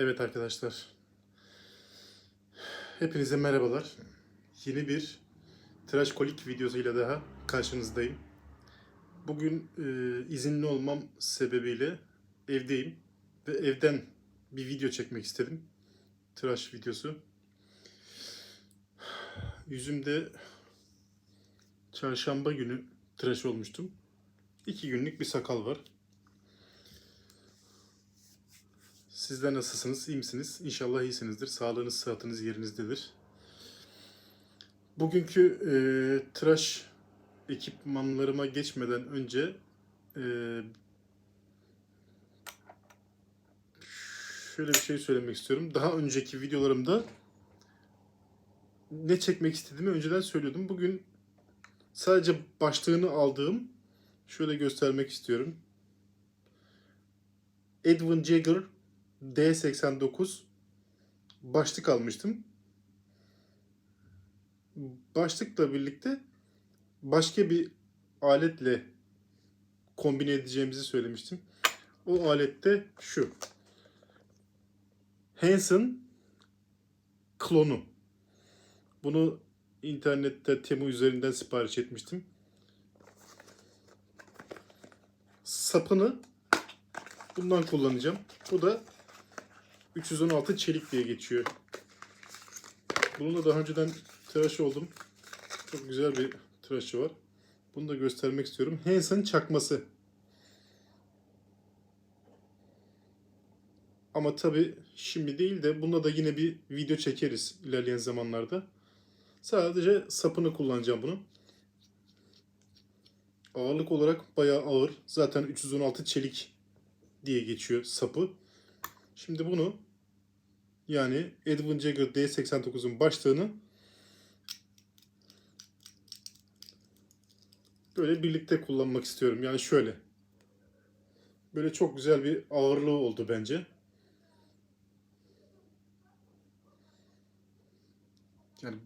Evet arkadaşlar. Hepinize merhabalar. Yeni bir tıraş kolik videosuyla daha karşınızdayım. Bugün e, izinli olmam sebebiyle evdeyim ve evden bir video çekmek istedim. Tıraş videosu. Yüzümde çarşamba günü tıraş olmuştum. İki günlük bir sakal var. Sizler nasılsınız? İyi misiniz? İnşallah iyisinizdir. Sağlığınız, sıhhatiniz yerinizdedir. Bugünkü e, tıraş ekipmanlarıma geçmeden önce e, şöyle bir şey söylemek istiyorum. Daha önceki videolarımda ne çekmek istediğimi önceden söylüyordum. Bugün sadece başlığını aldığım şöyle göstermek istiyorum. Edwin Jagger D89 başlık almıştım. Başlıkla birlikte başka bir aletle kombine edeceğimizi söylemiştim. O alette şu. Hanson klonu. Bunu internette Temu üzerinden sipariş etmiştim. Sapını bundan kullanacağım. Bu da 316 çelik diye geçiyor. Bununla daha önceden tıraş oldum. Çok güzel bir tıraşı var. Bunu da göstermek istiyorum. Hanson çakması. Ama tabi şimdi değil de bunda da yine bir video çekeriz ilerleyen zamanlarda. Sadece sapını kullanacağım bunu. Ağırlık olarak bayağı ağır. Zaten 316 çelik diye geçiyor sapı. Şimdi bunu yani Edwin Jagger D89'un başlığını böyle birlikte kullanmak istiyorum. Yani şöyle. Böyle çok güzel bir ağırlığı oldu bence. Yani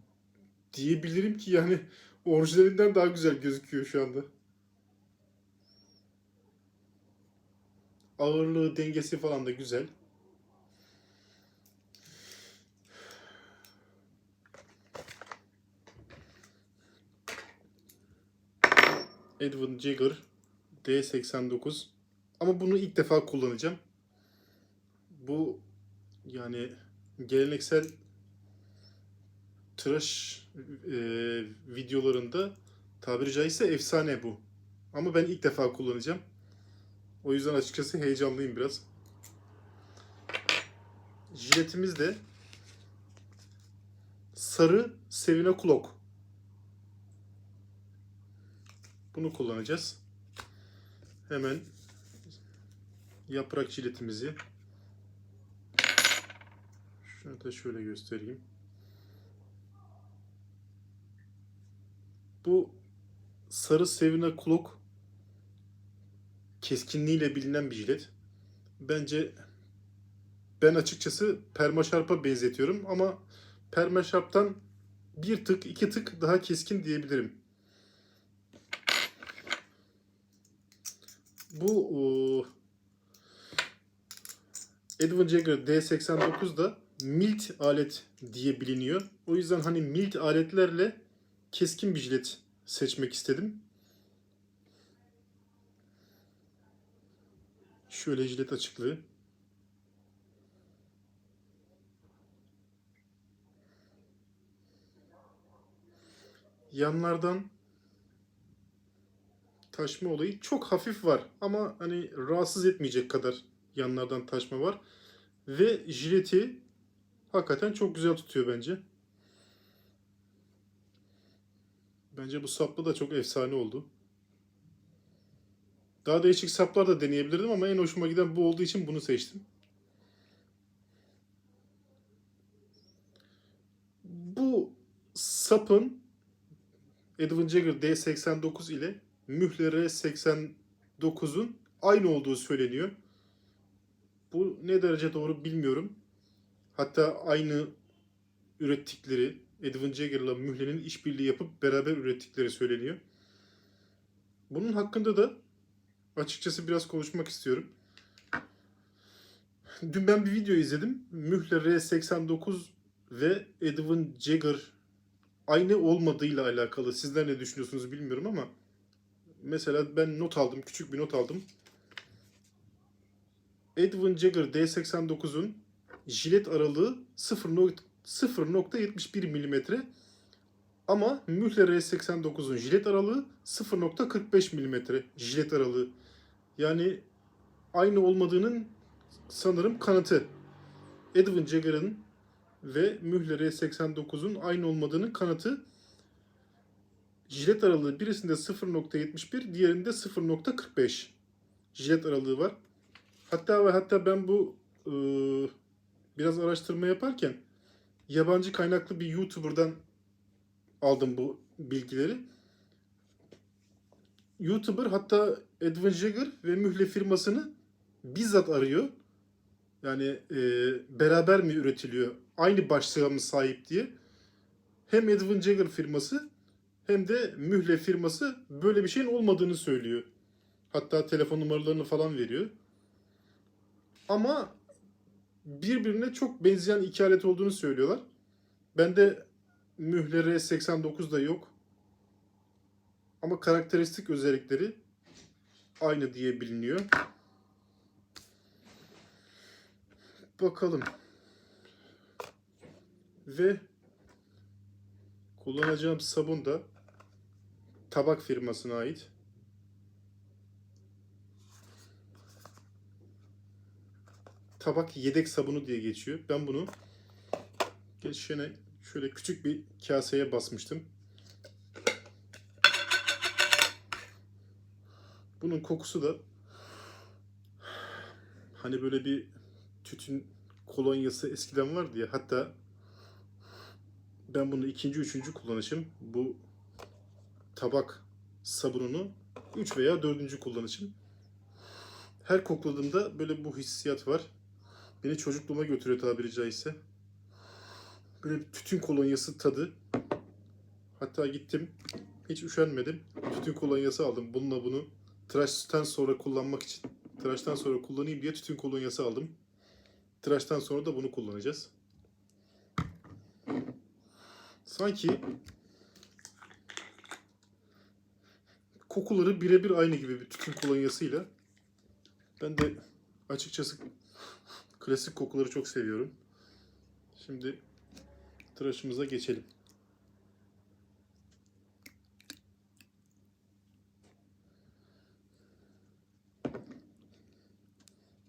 diyebilirim ki yani orijinalinden daha güzel gözüküyor şu anda. Ağırlığı, dengesi falan da güzel. Edwin Jagger D89 ama bunu ilk defa kullanacağım. Bu yani geleneksel tıraş e, videolarında tabiri caizse efsane bu. Ama ben ilk defa kullanacağım. O yüzden açıkçası heyecanlıyım biraz. Jiletimiz de sarı Sevina Clock. Bunu kullanacağız. Hemen yaprak jiletimizi şunu da şöyle göstereyim. Bu sarı Sevina Clock keskinliğiyle bilinen bir jilet. Bence ben açıkçası Permaşarp'a benzetiyorum ama Permaşarp'tan bir tık iki tık daha keskin diyebilirim. Bu o, Edwin Jagger D89 da milt alet diye biliniyor. O yüzden hani milt aletlerle keskin bir jilet seçmek istedim. Şöyle jilet açıklığı. Yanlardan taşma olayı çok hafif var ama hani rahatsız etmeyecek kadar yanlardan taşma var. Ve jileti hakikaten çok güzel tutuyor bence. Bence bu saplı da çok efsane oldu. Daha değişik saplar da deneyebilirdim ama en hoşuma giden bu olduğu için bunu seçtim. Bu sapın Edwin Jagger D89 ile Mühler R89'un aynı olduğu söyleniyor. Bu ne derece doğru bilmiyorum. Hatta aynı ürettikleri Edwin Jagger'la Mühle'nin işbirliği yapıp beraber ürettikleri söyleniyor. Bunun hakkında da açıkçası biraz konuşmak istiyorum. dün ben bir video izledim. Mühler R89 ve Edwin Jagger aynı olmadığıyla alakalı. Sizler ne düşünüyorsunuz bilmiyorum ama mesela ben not aldım. Küçük bir not aldım. Edwin Jagger D89'un jilet aralığı 0.- 0.71 mm ama Mühler R89'un jilet aralığı 0.45 mm jilet aralığı. Yani aynı olmadığının sanırım kanıtı. Edwin Jagger'ın ve Mühler R89'un aynı olmadığının kanıtı. Jilet aralığı birisinde 0.71, diğerinde 0.45 jilet aralığı var. Hatta ve hatta ben bu e, biraz araştırma yaparken yabancı kaynaklı bir YouTuber'dan aldım bu bilgileri. YouTuber hatta Edwin Jagger ve Mühle firmasını bizzat arıyor. Yani e, beraber mi üretiliyor? Aynı başlığa mı sahip diye. Hem Edwin Jagger firması hem de Mühle firması böyle bir şeyin olmadığını söylüyor. Hatta telefon numaralarını falan veriyor. Ama birbirine çok benzeyen iki alet olduğunu söylüyorlar. Bende Mühle R89 da yok. Ama karakteristik özellikleri aynı diye biliniyor. Bakalım. Ve kullanacağım sabun da tabak firmasına ait. Tabak yedek sabunu diye geçiyor. Ben bunu geçene şöyle küçük bir kaseye basmıştım. Bunun kokusu da hani böyle bir tütün kolonyası eskiden vardı ya hatta ben bunu ikinci, üçüncü kullanışım bu tabak sabununu üç veya dördüncü kullanışım. Her kokladığımda böyle bu hissiyat var. Beni çocukluğuma götürüyor tabiri caizse. Böyle bir tütün kolonyası tadı. Hatta gittim hiç üşenmedim. Tütün kolonyası aldım. Bununla bunu tıraştan sonra kullanmak için tıraştan sonra kullanayım diye tütün kolonyası aldım. Tıraştan sonra da bunu kullanacağız. Sanki kokuları birebir aynı gibi bir tütün kolonyasıyla. Ben de açıkçası klasik kokuları çok seviyorum. Şimdi tıraşımıza geçelim.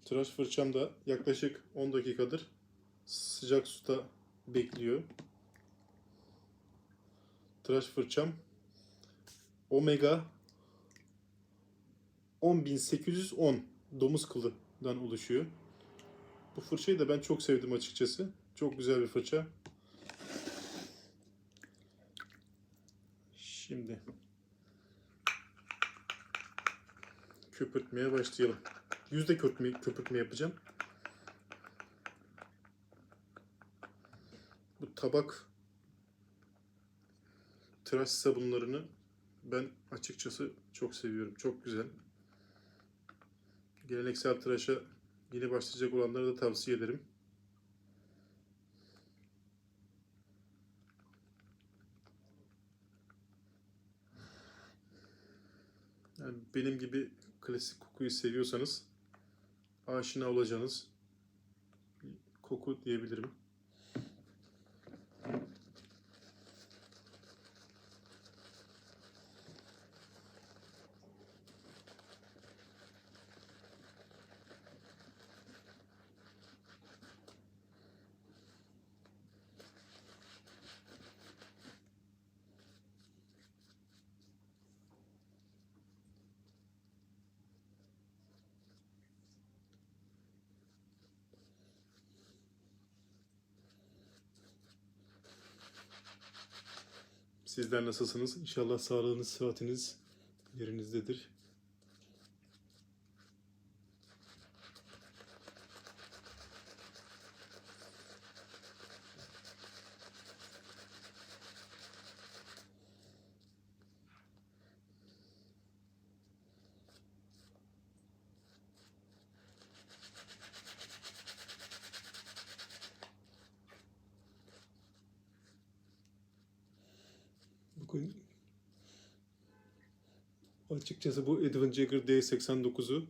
Tıraş fırçam da yaklaşık 10 dakikadır sıcak suda bekliyor. Tıraş fırçam Omega 10810 domuz kılından oluşuyor. Bu fırçayı da ben çok sevdim açıkçası. Çok güzel bir fırça. Şimdi köpürtmeye başlayalım. Yüzde köpürtme, köpürtme yapacağım. Bu tabak tıraş sabunlarını ben açıkçası çok seviyorum. Çok güzel. Geleneksel tıraşa yeni başlayacak olanlara da tavsiye ederim. Yani benim gibi klasik kokuyu seviyorsanız aşina olacağınız koku diyebilirim. Sizler nasılsınız? İnşallah sağlığınız, sıhhatiniz yerinizdedir. Açıkçası bu Edwin Jagger D89'u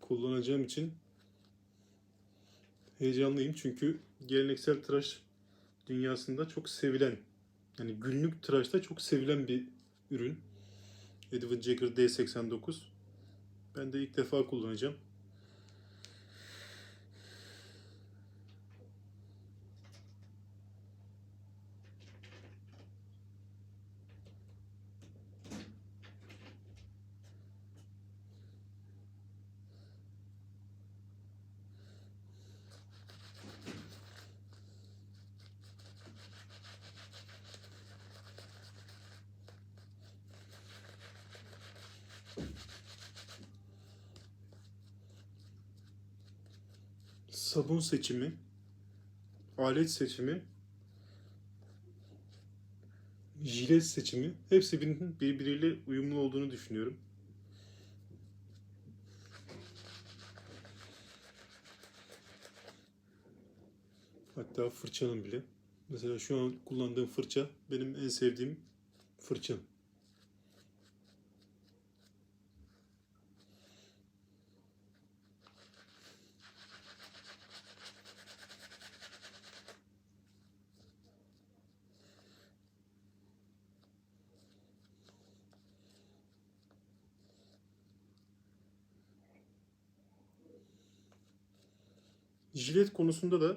kullanacağım için heyecanlıyım çünkü geleneksel tıraş dünyasında çok sevilen yani günlük tıraşta çok sevilen bir ürün. Edwin Jagger D89. Ben de ilk defa kullanacağım. Sabun seçimi, alet seçimi, jilet seçimi hepsi birbiriyle uyumlu olduğunu düşünüyorum. Hatta fırçanın bile. Mesela şu an kullandığım fırça benim en sevdiğim fırçam. Jilet konusunda da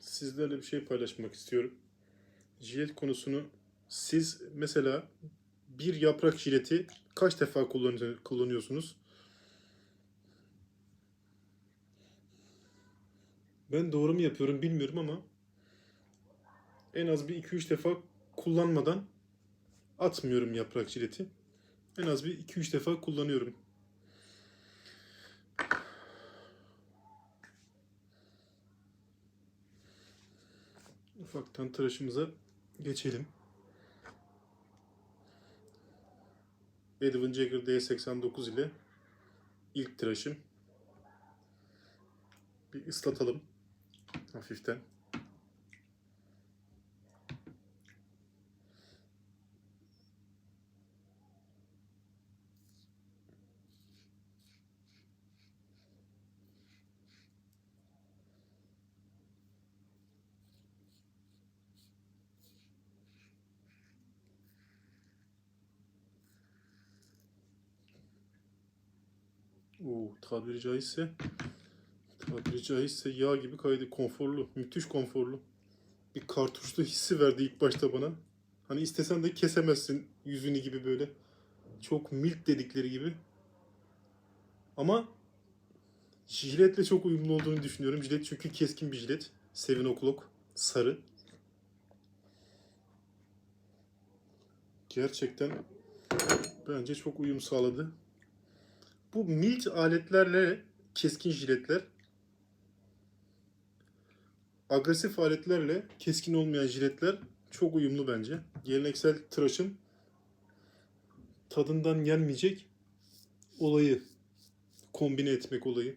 sizlerle bir şey paylaşmak istiyorum. Jilet konusunu siz mesela bir yaprak jileti kaç defa kullan- kullanıyorsunuz? Ben doğru mu yapıyorum bilmiyorum ama en az bir 2-3 defa kullanmadan atmıyorum yaprak jileti. En az bir 2-3 defa kullanıyorum. Ufaktan tıraşımıza geçelim. Edwin Jagger D89 ile ilk tıraşım. Bir ıslatalım hafiften. Tabiri caizse tabiri caizse yağ gibi kaydı. Konforlu. Müthiş konforlu. Bir kartuşlu hissi verdi ilk başta bana. Hani istesen de kesemezsin yüzünü gibi böyle. Çok milk dedikleri gibi. Ama jiletle çok uyumlu olduğunu düşünüyorum. Jilet çünkü keskin bir jilet. Seven O'Clock. Sarı. Gerçekten bence çok uyum sağladı. Bu milk aletlerle keskin jiletler agresif aletlerle keskin olmayan jiletler çok uyumlu bence. Geleneksel tıraşın tadından gelmeyecek olayı kombine etmek olayı.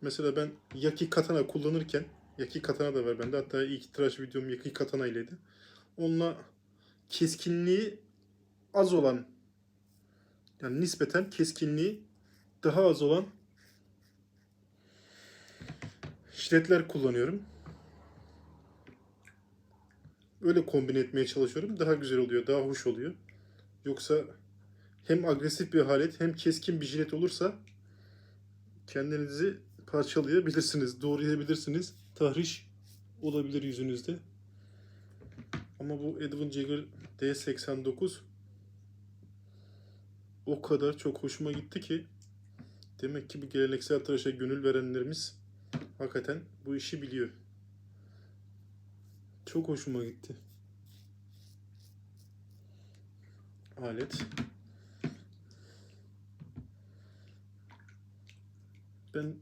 Mesela ben Yaki Katana kullanırken Yaki Katana da var bende. Hatta ilk tıraş videom Yaki Katana ileydi. Onunla keskinliği az olan yani nispeten keskinliği daha az olan jiletler kullanıyorum. Öyle kombine etmeye çalışıyorum. Daha güzel oluyor, daha hoş oluyor. Yoksa hem agresif bir alet hem keskin bir jilet olursa kendinizi parçalayabilirsiniz, doğrayabilirsiniz. Tahriş olabilir yüzünüzde. Ama bu Edwin Jagger D89 o kadar çok hoşuma gitti ki demek ki bu geleneksel tıraşa gönül verenlerimiz hakikaten bu işi biliyor. Çok hoşuma gitti. Alet. Ben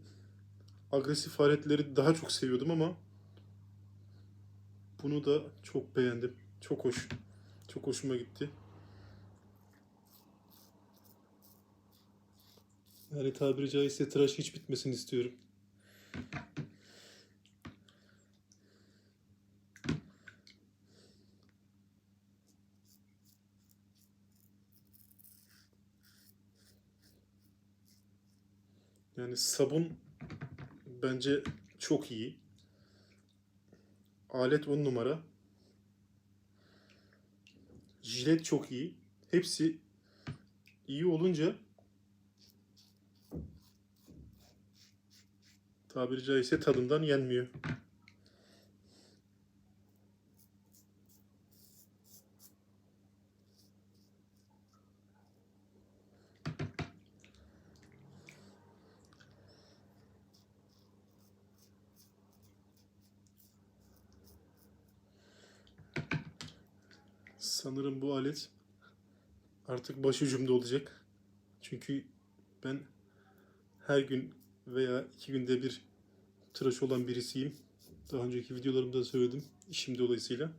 agresif aletleri daha çok seviyordum ama bunu da çok beğendim. Çok hoş. Çok hoşuma gitti. Yani tabiri caizse tıraş hiç bitmesin istiyorum. Yani sabun bence çok iyi. Alet 10 numara. Jilet çok iyi. Hepsi iyi olunca tabiri caizse tadından yenmiyor. Sanırım bu alet artık başucumda olacak. Çünkü ben her gün veya iki günde bir tıraş olan birisiyim. Daha önceki videolarımda söyledim işim dolayısıyla.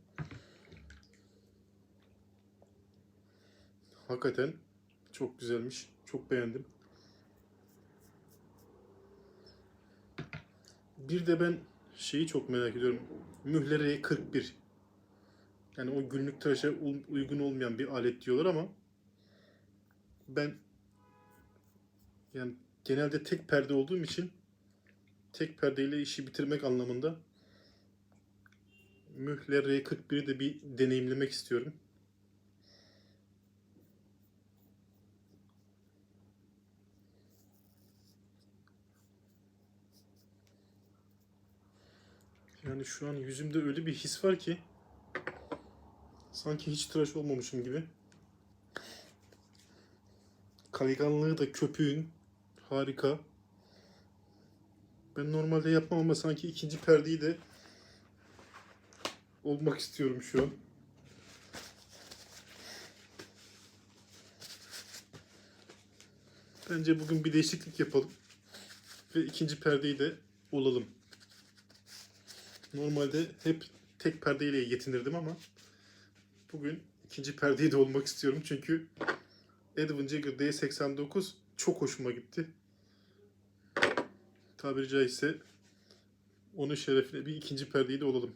Hakikaten çok güzelmiş. Çok beğendim. Bir de ben şeyi çok merak ediyorum. Mühlere 41. Yani o günlük tıraşa uygun olmayan bir alet diyorlar ama ben yani genelde tek perde olduğum için tek perdeyle işi bitirmek anlamında Mühler R41'i de bir deneyimlemek istiyorum. Yani şu an yüzümde öyle bir his var ki sanki hiç tıraş olmamışım gibi. Kayganlığı da köpüğün harika. Ben normalde yapmam ama sanki ikinci perdeyi de olmak istiyorum şu an. Bence bugün bir değişiklik yapalım. Ve ikinci perdeyi de olalım. Normalde hep tek perdeyle yetinirdim ama bugün ikinci perdeyi de olmak istiyorum. Çünkü Edwin Jagger D89 çok hoşuma gitti. Tabiri caizse onun şerefine bir ikinci perdeyi de olalım.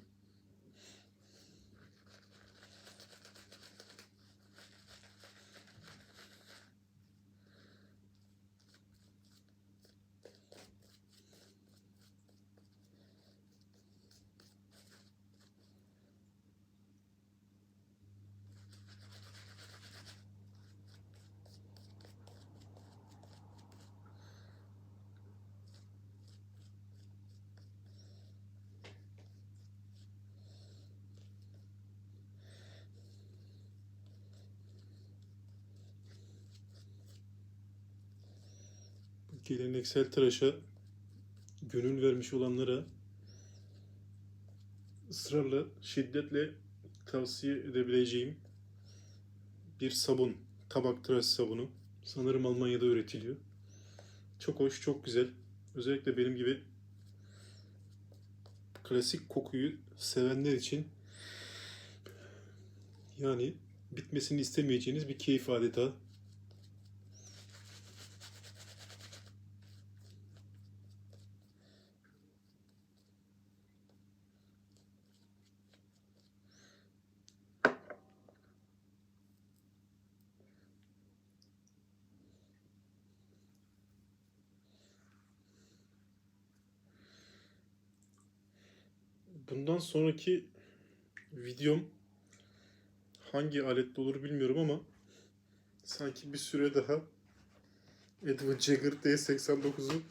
Geleneksel tıraşa gönül vermiş olanlara ısrarla, şiddetle tavsiye edebileceğim bir sabun. Tabak tıraş sabunu. Sanırım Almanya'da üretiliyor. Çok hoş, çok güzel. Özellikle benim gibi klasik kokuyu sevenler için yani bitmesini istemeyeceğiniz bir keyif adeta. Bundan sonraki videom hangi aletle olur bilmiyorum ama sanki bir süre daha Edwin Jagger D89'u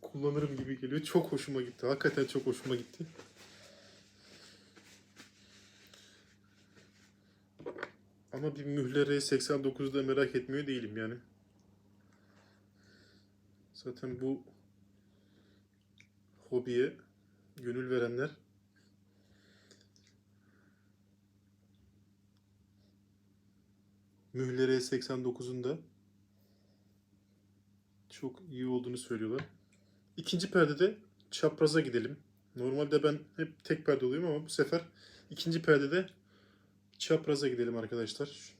kullanırım gibi geliyor. Çok hoşuma gitti. Hakikaten çok hoşuma gitti. Ama bir mühler R89'u da merak etmiyor değilim yani. Zaten bu hobiye gönül verenler Mühler E89'un da çok iyi olduğunu söylüyorlar. İkinci perdede çapraza gidelim. Normalde ben hep tek perde oluyorum ama bu sefer ikinci perdede çapraza gidelim arkadaşlar.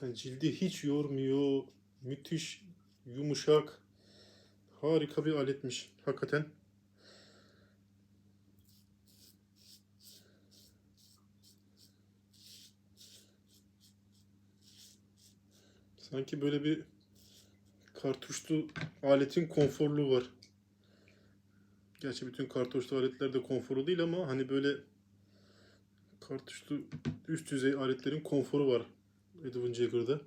Hakikaten cildi hiç yormuyor. Müthiş, yumuşak. Harika bir aletmiş. Hakikaten. Sanki böyle bir kartuşlu aletin konforluğu var. Gerçi bütün kartuşlu aletler de konforlu değil ama hani böyle kartuşlu üst düzey aletlerin konforu var Edwin Jagger'da.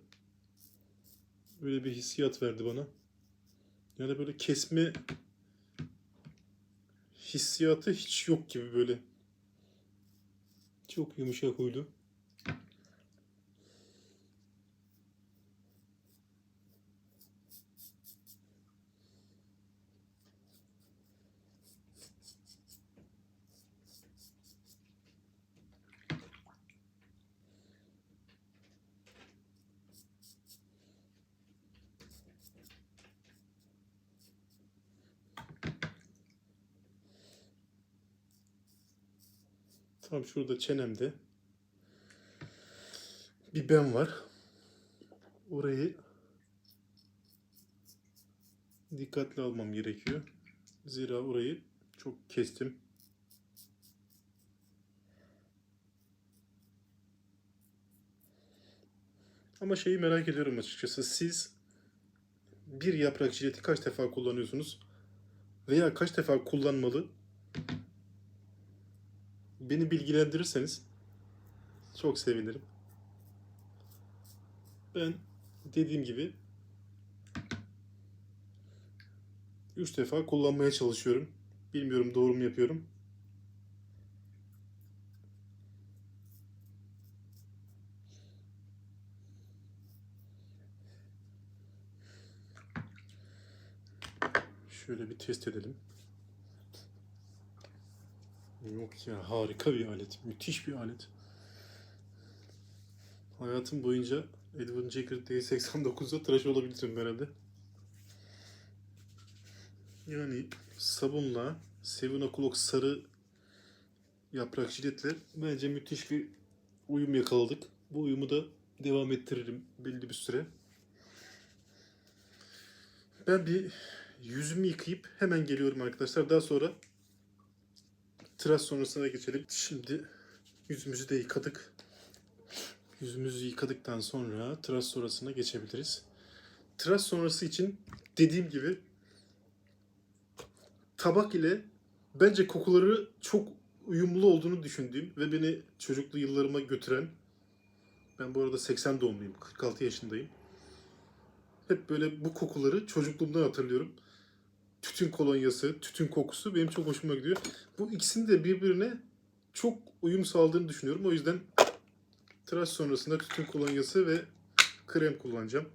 Böyle bir hissiyat verdi bana. Yani böyle kesme hissiyatı hiç yok gibi böyle. Çok yumuşak huylu. Tam şurada çenemde bir ben var. Orayı dikkatli almam gerekiyor. Zira orayı çok kestim. Ama şeyi merak ediyorum açıkçası. Siz bir yaprak jileti kaç defa kullanıyorsunuz? Veya kaç defa kullanmalı? Beni bilgilendirirseniz çok sevinirim. Ben dediğim gibi 3 defa kullanmaya çalışıyorum. Bilmiyorum doğru mu yapıyorum. Şöyle bir test edelim. Yok ya harika bir alet. Müthiş bir alet. Hayatım boyunca Edwin Jagger D89'da tıraş olabilirim herhalde. Yani sabunla Seven O'Clock sarı yaprak jiletle bence müthiş bir uyum yakaladık. Bu uyumu da devam ettiririm belli bir süre. Ben bir yüzümü yıkayıp hemen geliyorum arkadaşlar. Daha sonra tıraş sonrasına geçelim. Şimdi yüzümüzü de yıkadık. Yüzümüzü yıkadıktan sonra tıraş sonrasına geçebiliriz. Tıraş sonrası için dediğim gibi tabak ile bence kokuları çok uyumlu olduğunu düşündüğüm ve beni çocuklu yıllarıma götüren ben bu arada 80 doğumluyum. 46 yaşındayım. Hep böyle bu kokuları çocukluğumdan hatırlıyorum tütün kolonyası, tütün kokusu benim çok hoşuma gidiyor. Bu ikisinin de birbirine çok uyum sağladığını düşünüyorum. O yüzden tıraş sonrasında tütün kolonyası ve krem kullanacağım.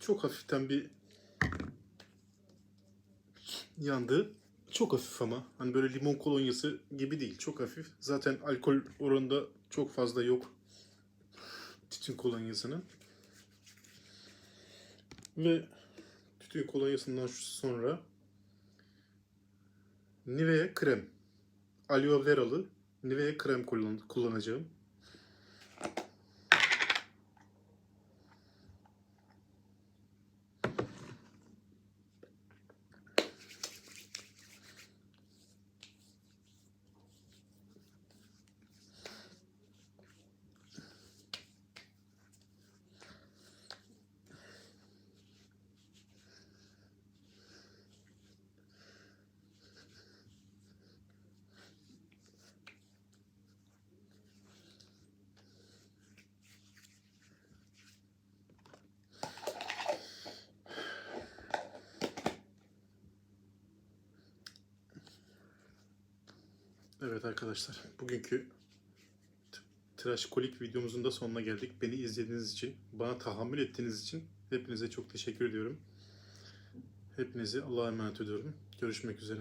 Çok hafiften bir yandı. Çok hafif ama. Hani böyle limon kolonyası gibi değil. Çok hafif. Zaten alkol oranında çok fazla yok. Tütün kolonyasının. Ve tütün kolonyasından sonra Nivea krem. Aloe veralı Nivea krem kullan kullanacağım. Evet arkadaşlar, bugünkü tıraş kolik videomuzun da sonuna geldik. Beni izlediğiniz için, bana tahammül ettiğiniz için hepinize çok teşekkür ediyorum. Hepinizi Allah'a emanet ediyorum. Görüşmek üzere.